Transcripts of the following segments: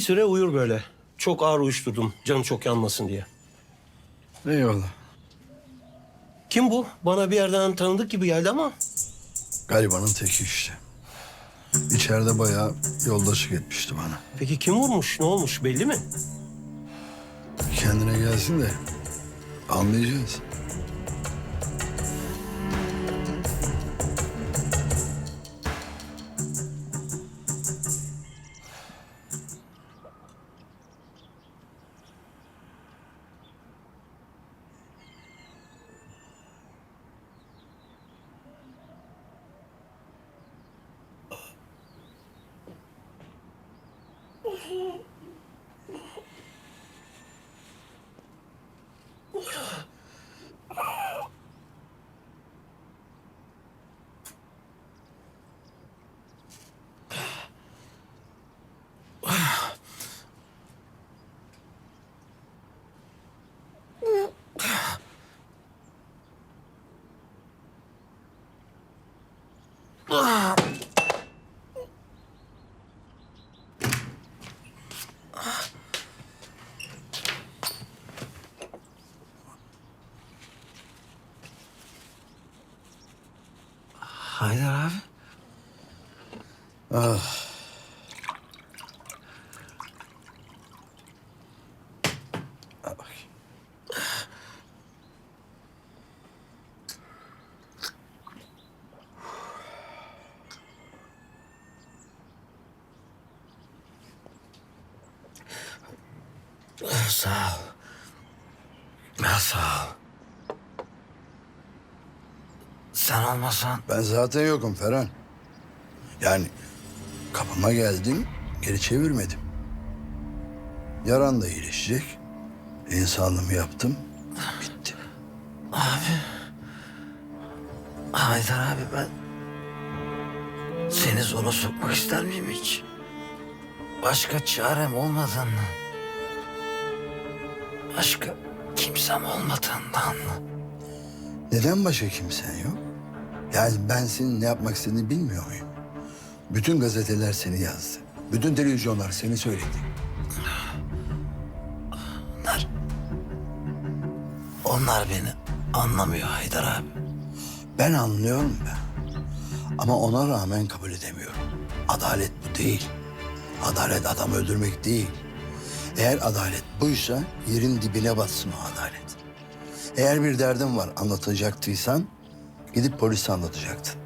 Bir süre uyur böyle. Çok ağır uyuşturdum. Canı çok yanmasın diye. Eyvallah. Kim bu? Bana bir yerden tanıdık gibi geldi ama. Garibanın teki işte. İçeride bayağı yoldaşlık etmişti bana. Peki kim vurmuş? Ne olmuş? Belli mi? Kendine gelsin de anlayacağız. Haydar abi. Al bakayım. Sağ ol. Ya sağ ol. Sen olmasan Ben zaten yokum Ferhan. Yani kapıma geldim, geri çevirmedim. Yaran da iyileşecek. İnsanlığımı yaptım, bitti. Haydar abi ben seni zora sokmak ister miyim hiç? Başka çarem olmadığından. Başka kimsem olmadığından. Neden başka kimsen yok? Yani ben senin ne yapmak istediğini bilmiyor muyum? Bütün gazeteler seni yazdı. Bütün televizyonlar seni söyledi. Onlar, onlar beni anlamıyor Haydar abi. Ben anlıyorum ben. Ama ona rağmen kabul edemiyorum. Adalet bu değil. Adalet adam öldürmek değil. Eğer adalet buysa yerin dibine batsın o adalet. Eğer bir derdin var anlatacaktıysan gidip polise anlatacaktın.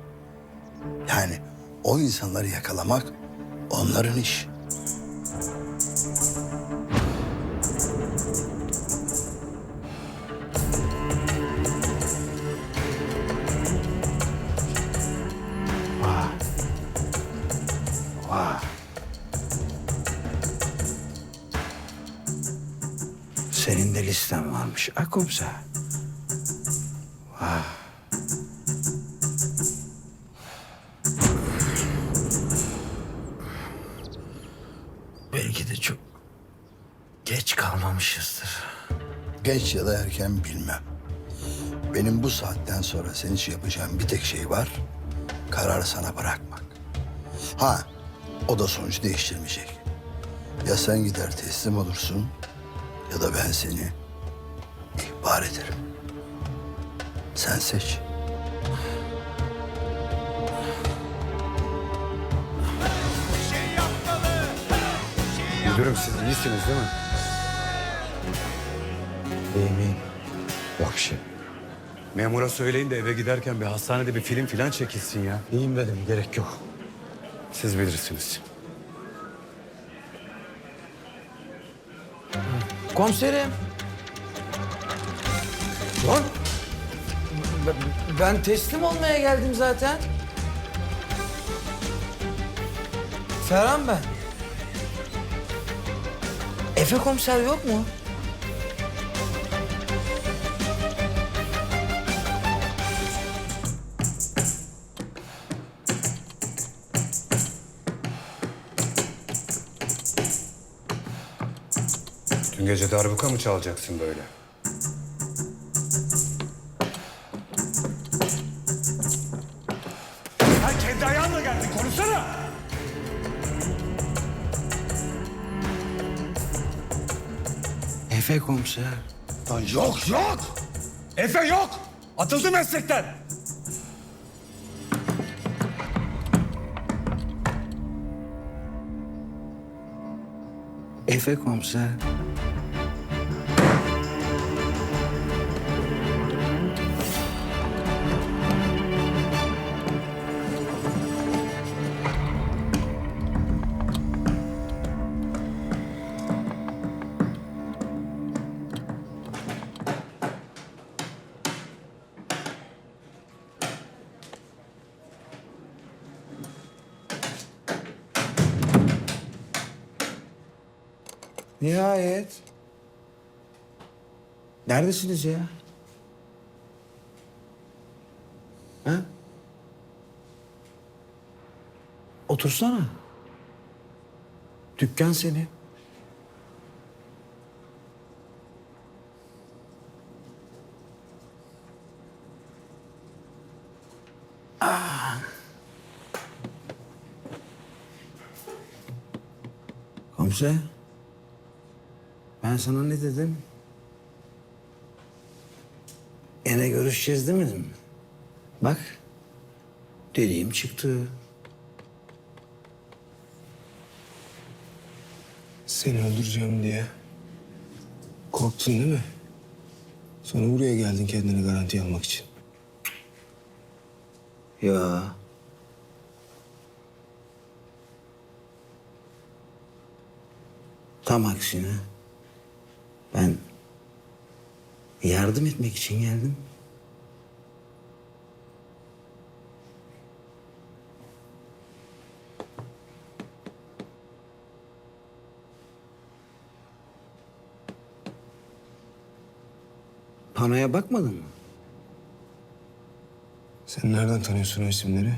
Yani o insanları yakalamak onların işi. Listen varmış Akumsa. Belki de çok geç kalmamışızdır. Geç ya da erken bilmem. Benim bu saatten sonra senin için yapacağım bir tek şey var. Kararı sana bırakmak. Ha, o da sonucu değiştirmeyecek. Ya sen gider teslim olursun ya da ben seni ihbar ederim. Sen seç. Müdürüm siz iyisiniz değil mi? İyiyim iyiyim. Yok bir şey. Memura söyleyin de eve giderken bir hastanede bir film falan çekilsin ya. İyiyim dedim gerek yok. Siz bilirsiniz. Komiserim. Ben, teslim olmaya geldim zaten. Ferhan ben. Efe komiser yok mu? Dün gece darbuka mı çalacaksın böyle? Efe komiser. Lan yok yok. Efe yok. Atıldı meslekten. Efe komiser. Nihayet. Neredesiniz ya? Ha? Otursana. Dükkan senin. Ah. Komiser. Ben sana ne dedim? Yine görüşeceğiz demedim mi? Bak, dediğim çıktı. Seni öldüreceğim diye. Korktun değil mi? Sonra buraya geldin kendini garanti almak için. Ya. Tam aksine ben yardım etmek için geldim. Panoya bakmadın mı? Sen nereden tanıyorsun o isimleri?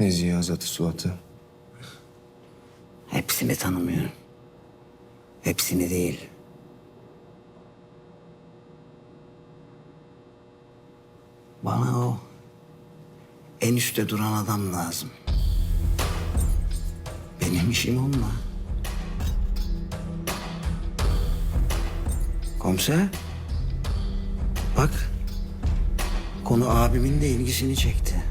Nezihe, Azat'ı, Suat'ı. Hepsini tanımıyorum. Hepsini değil. Bana o en üstte duran adam lazım. Benim işim onunla. Komiser. Bak. Konu abimin de ilgisini çekti.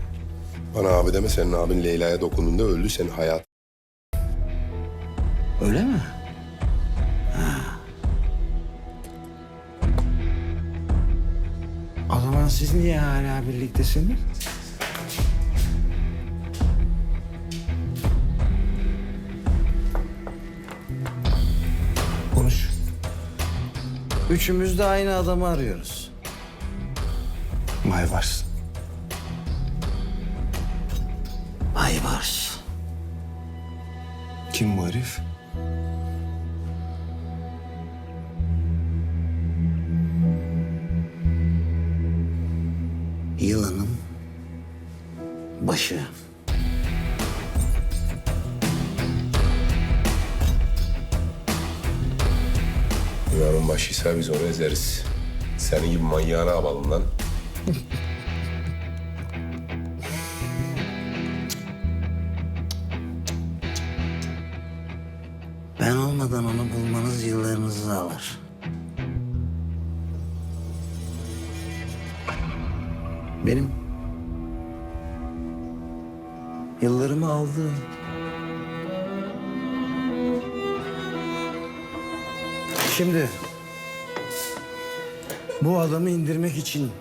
Bana abi deme senin abin Leyla'ya dokunduğunda öldü senin hayat. Öyle mi? Zaman siz niye hala birliktesiniz? Konuş. Üçümüz de aynı adamı arıyoruz. Maybars. Aybars. Kim bu herif? Yılanın başı. Dünyanın başıysa biz onu ezeriz. Senin gibi manyağına yapalım lan. Ben olmadan onu bulmanız yıllarınızı alır. Benim yıllarımı aldı. Şimdi bu adamı indirmek için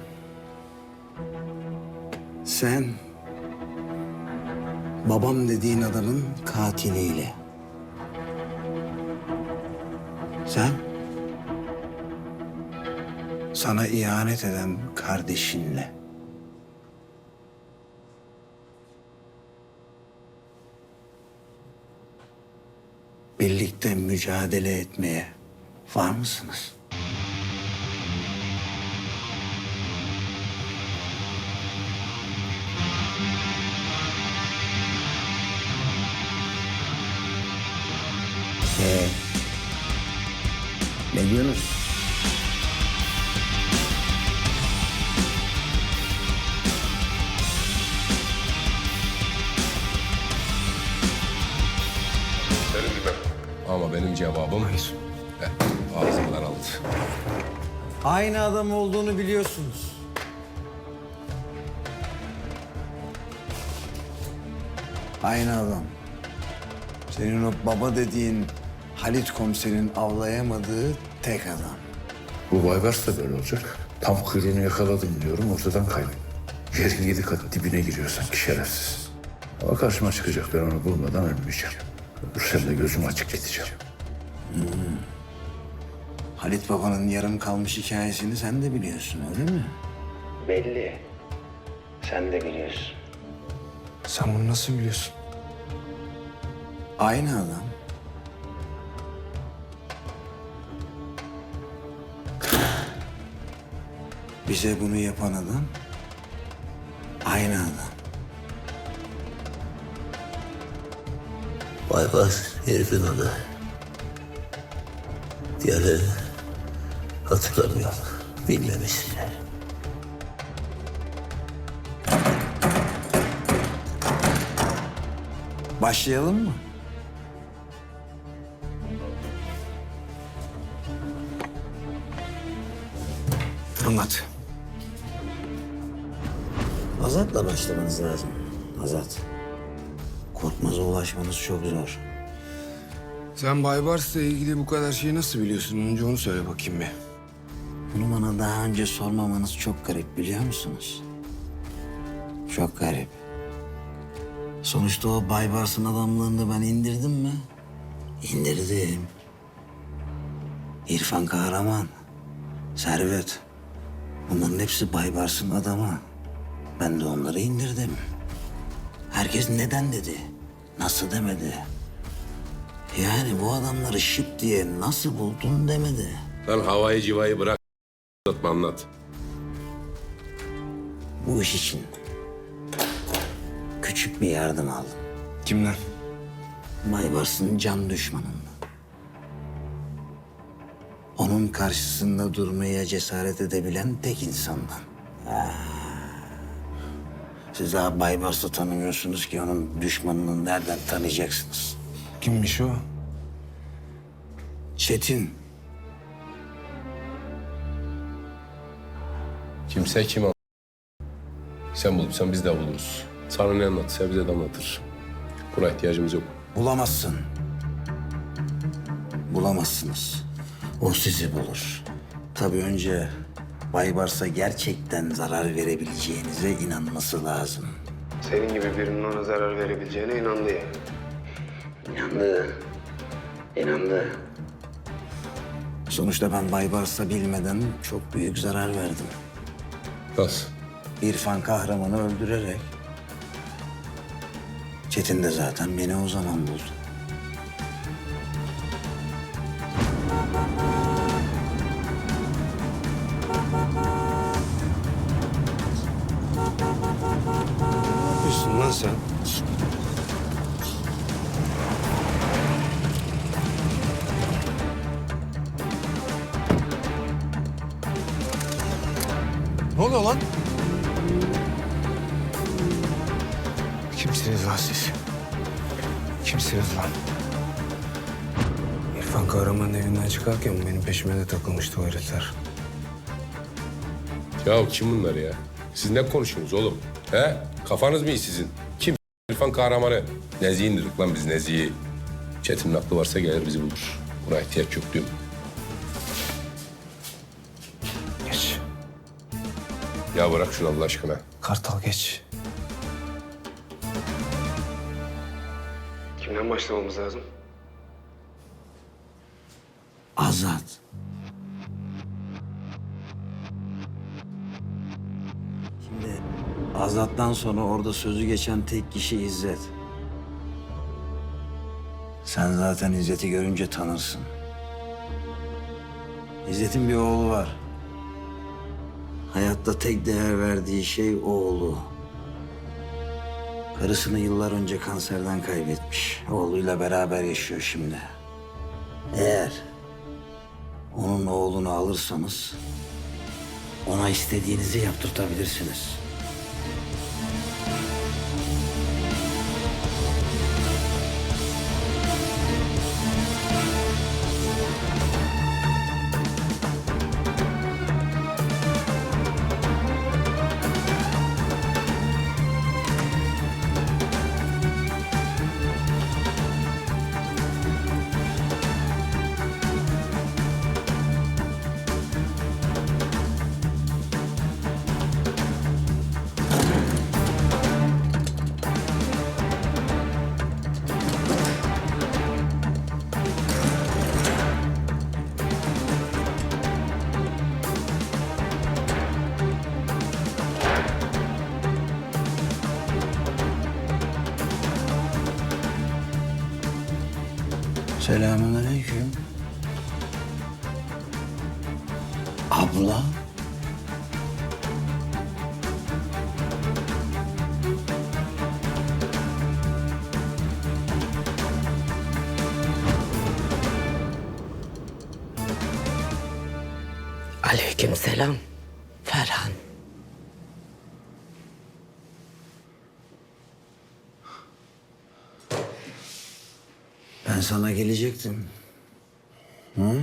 Sen babam dediğin adamın katiliyle. Sen sana ihanet eden kardeşinle. Birlikte mücadele etmeye var mısınız? Ee, ne diyorsunuz? Benim cevabım... Hayır. ağzımdan aldı. Aynı adam olduğunu biliyorsunuz. Aynı adam. Senin o baba dediğin Halit komiserin avlayamadığı tek adam. Bu Baybars da böyle olacak. Tam kuyruğunu yakaladım diyorum ortadan kaybıyor. Yerin yedi kat dibine giriyor sanki şerefsiz. Ama karşıma çıkacak ben onu bulmadan ölmeyeceğim. Ölürsem de gözüm açık gideceğim. Halit babanın yarım kalmış hikayesini sen de biliyorsun öyle mi? Belli. Sen de biliyorsun. Sen bunu nasıl biliyorsun? Aynı adam. Bize bunu yapan adam aynı adam. Baybars herifin adı. Diğerleri hatırlamıyorum. Bilmemişler. Başlayalım mı? Anlat. Azat'la başlamanız lazım. Azat. Korkmaz'a ulaşmanız çok zor. Sen Baybars'la ilgili bu kadar şeyi nasıl biliyorsun? Önce onu söyle bakayım bir. Bunu bana daha önce sormamanız çok garip biliyor musunuz? Çok garip. Sonuçta o Baybars'ın adamlarını ben indirdim mi? İndirdim. İrfan Kahraman, Servet. Bunların hepsi Baybars'ın adamı. Ben de onları indirdim. Herkes neden dedi, nasıl demedi. Yani bu adamları şıp diye nasıl buldun demedi. Lan havayı civayı bırak. Anlatma anlat. Bu iş için küçük bir yardım aldım. Kimden? Maybars'ın can düşmanından. Onun karşısında durmaya cesaret edebilen tek insandan. Ha. Siz daha Baybars'ı tanımıyorsunuz ki onun düşmanını nereden tanıyacaksınız? Kimmiş o? Çetin. Kimse kim an- Sen bulursan biz de buluruz. Sana ne anlatırsa bize de anlatır. Buna ihtiyacımız yok. Bulamazsın. Bulamazsınız. O sizi bulur. Tabii önce Baybars'a gerçekten zarar verebileceğinize inanması lazım. Senin gibi birinin ona zarar verebileceğine inandı yani. İnandı. İnandı. Sonuçta ben Baybars'a bilmeden çok büyük zarar verdim. Nasıl? İrfan kahramanı öldürerek. Çetin de zaten beni o zaman buldu. Ne yapıyorsun lan sen? Oluyor lan? Kimsiniz lan siz? Kimsiniz lan? İrfan Kahraman'ın evinden çıkarken benim peşime de takılmıştı o herifler. Ya kim bunlar ya? Siz ne konuşuyorsunuz oğlum? He? Kafanız mı iyi sizin? Kim? İrfan kahramanı. Nezih'i indirdik lan biz Nezih'i. Çetin'in aklı varsa gelir bizi bulur. Buna ihtiyaç yok diyorum. Ya bırak şunu Allah aşkına. Kartal geç. Kimden başlamamız lazım? Azat. Şimdi Azat'tan sonra orada sözü geçen tek kişi İzzet. Sen zaten İzzet'i görünce tanırsın. İzzet'in bir oğlu var. Hayatta tek değer verdiği şey oğlu. Karısını yıllar önce kanserden kaybetmiş. Oğluyla beraber yaşıyor şimdi. Eğer onun oğlunu alırsanız ona istediğinizi yaptırtabilirsiniz. Aleykümselam Ferhan. Ben sana gelecektim. Hı?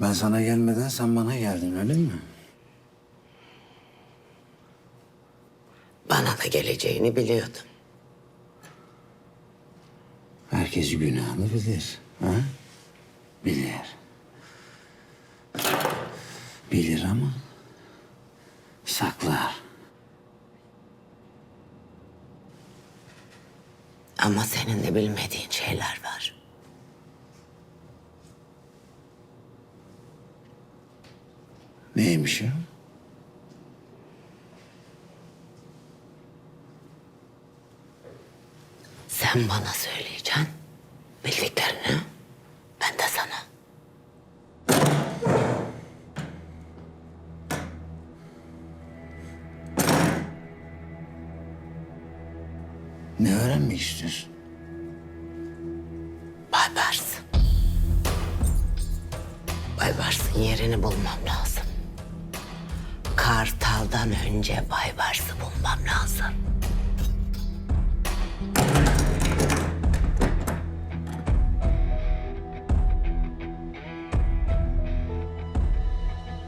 Ben sana gelmeden sen bana geldin öyle mi? Bana da geleceğini biliyordum. Herkes günahını bilir. Ha? Bilir. Bilir ama saklar. Ama senin de bilmediğin şeyler var. Neymiş o? Sen bana söyleyeceksin. Bildiklerini Baybars'ın yerini bulmam lazım. Kartal'dan önce Baybars'ı bulmam lazım.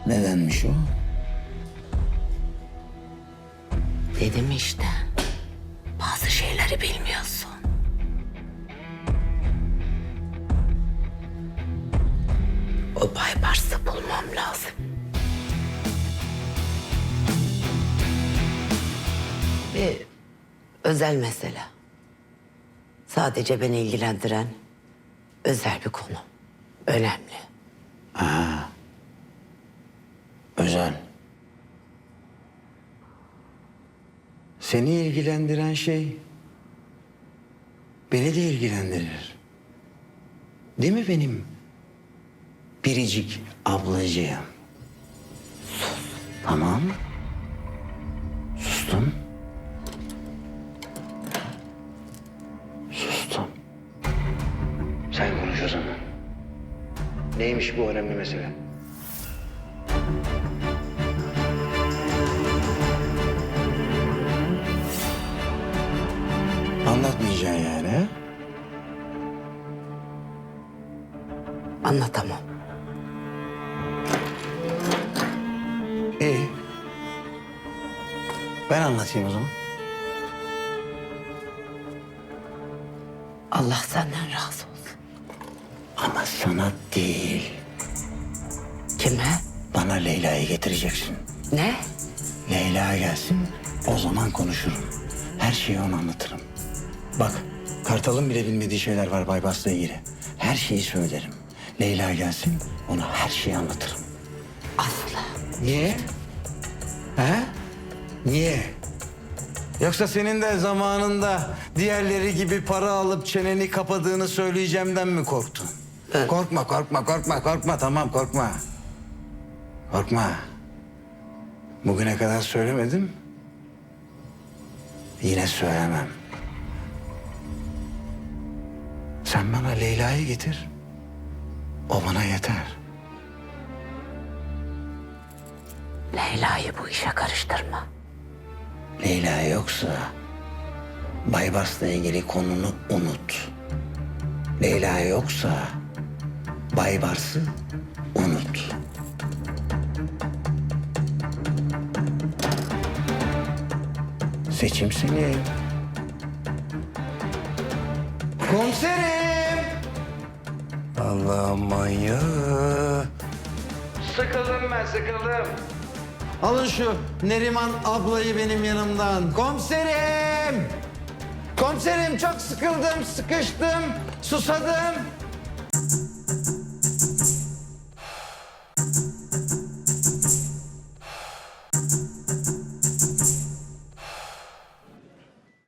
Nedenmiş o? Dedim işte. Özel mesele. Sadece beni ilgilendiren özel bir konu. Önemli. Özel. Seni ilgilendiren şey beni de ilgilendirir. Değil mi benim biricik ablacığım? Sus. Tamam. Sustum. Neymiş bu önemli mesele? Anlatmayacaksın yani ha? Anlatamam. İyi. Ben anlatayım o zaman. Allah senden razı olsun. Ama sana değil. Kime? Bana Leyla'yı getireceksin. Ne? Leyla gelsin, o zaman konuşurum. Her şeyi ona anlatırım. Bak, Kartal'ın bile bilmediği şeyler var Baybas'la ilgili. Her şeyi söylerim. Leyla gelsin, ona her şeyi anlatırım. Asla. Niye? He? Niye? Yoksa senin de zamanında diğerleri gibi para alıp çeneni kapadığını söyleyeceğimden mi korktun? Korkma, korkma, korkma, korkma. Tamam, korkma. Korkma. Bugüne kadar söylemedim. Yine söylemem. Sen bana Leyla'yı getir. O bana yeter. Leyla'yı bu işe karıştırma. Leyla yoksa Baybas'la ilgili konunu unut. Leyla yoksa Baybars'ı unut. Seçim senin. Komiserim. Allah manyağı. Sıkıldım ben sıkıldım. Alın şu Neriman ablayı benim yanımdan. Komiserim! Komiserim çok sıkıldım, sıkıştım, susadım.